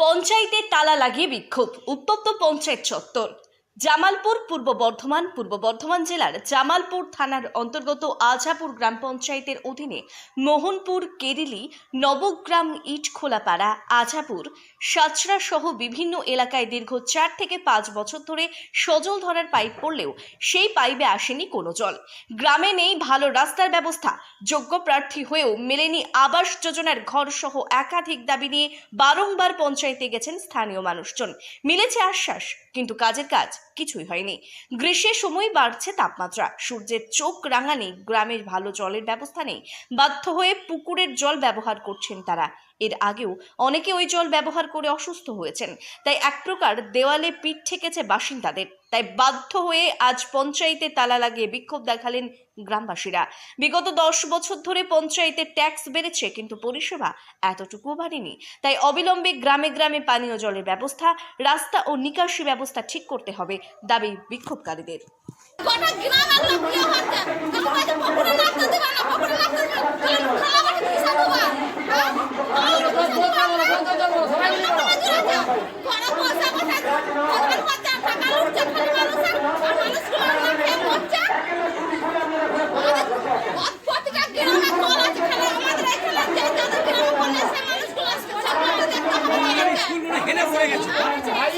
পঞ্চায়েতে তালা লাগিয়ে বিক্ষোভ। উত্তপ্ত পঞ্চায়েত চত্বর। জামালপুর পূর্ব বর্ধমান পূর্ব বর্ধমান জেলার জামালপুর থানার অন্তর্গত আজাপুর গ্রাম পঞ্চায়েতের অধীনে মোহনপুর, কেরিলি, নবগ্রাম ইটখোলাপাড়া আজাপুর সাচরা সহ বিভিন্ন এলাকায় দীর্ঘ চার থেকে পাঁচ বছর ধরে সজল ধরার পাইপ পড়লেও সেই পাইপে আসেনি কোনো জল। গ্রামে নেই ভালো রাস্তার ব্যবস্থা, যোগ্য প্রার্থী হয়েও মেলেনি আবাস যোজনার ঘর সহ একাধিক দাবি নিয়ে বারংবার পঞ্চায়েতে গেছেন স্থানীয় মানুষজন। মিলেছে আশ্বাস, কিন্তু কাজের কাজ কিছুই হয়নি। গ্রীষ্মের সময় বাড়ছে তাপমাত্রা। সূর্যের চোখ রাঙানি গ্রামের ভালো জলের ব্যবস্থা নেই। বাধ্য হয়ে পুকুরের জল ব্যবহার করছেন তারা। এর আগেও অনেকে ওই জল ব্যবহার করে অসুস্থ হয়েছেন। তাই এক প্রকার দেওয়ালে পিঠ ঠেকেছে বাসিন্দাদের। তাই বাধ্য হয়ে আজ পঞ্চায়েতে তালা লাগিয়ে বিক্ষোভ দেখালেন গ্রামবাসীরা। বিগত দশ বছর ধরে পঞ্চায়েতে ট্যাক্স বেড়েছে, কিন্তু পরিষেবা এতটুকু বাড়েনি। তাই অবিলম্বে গ্রামে গ্রামে পানীয় জলের ব্যবস্থা, রাস্তা ও নিকাশি ব্যবস্থা ঠিক করতে হবে দাবি বিক্ষোভকারীদের।